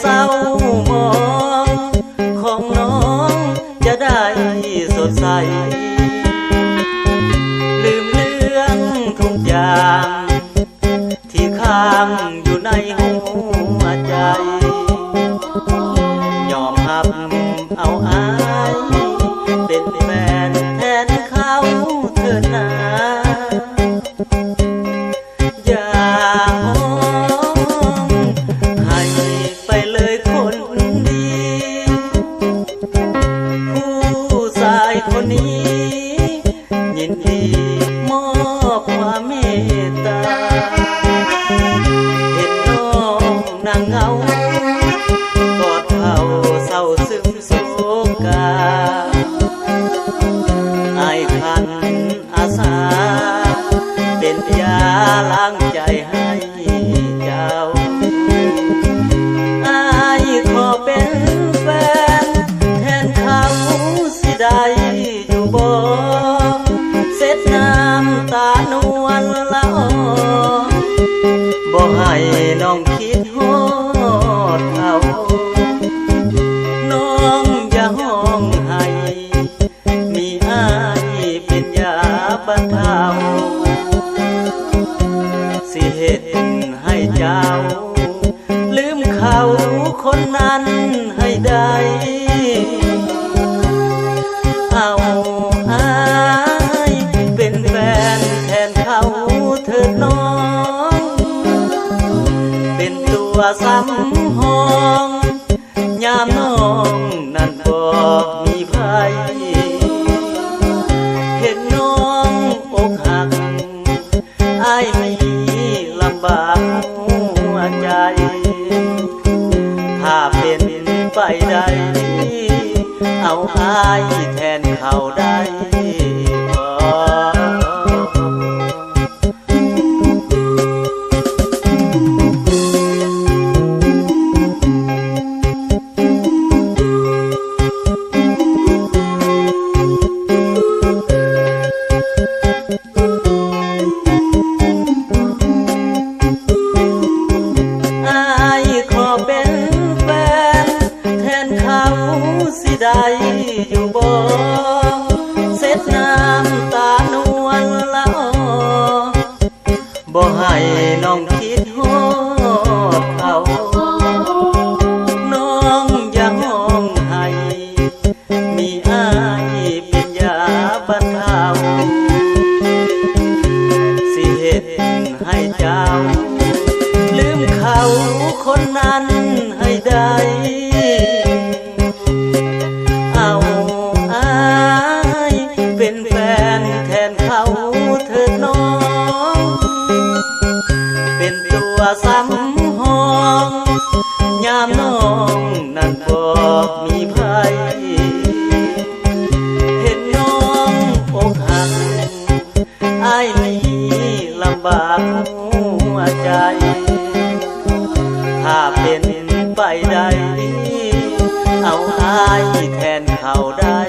เศร้ามอง ของน้องจะได้สดใส ลืมเรื่องทุกอย่าง ที่ค้างอยู่ในหัวใจ สำห้องยามน้องนั่นบอกมีภัยเห็นน้องอกหักอายมีลำบากหัวใจ ถ้าเป็นไปได้ เอาอายแทนเขาได้ Oh. ถ้าเป็นไปได้ เอาอายแทนเขาได้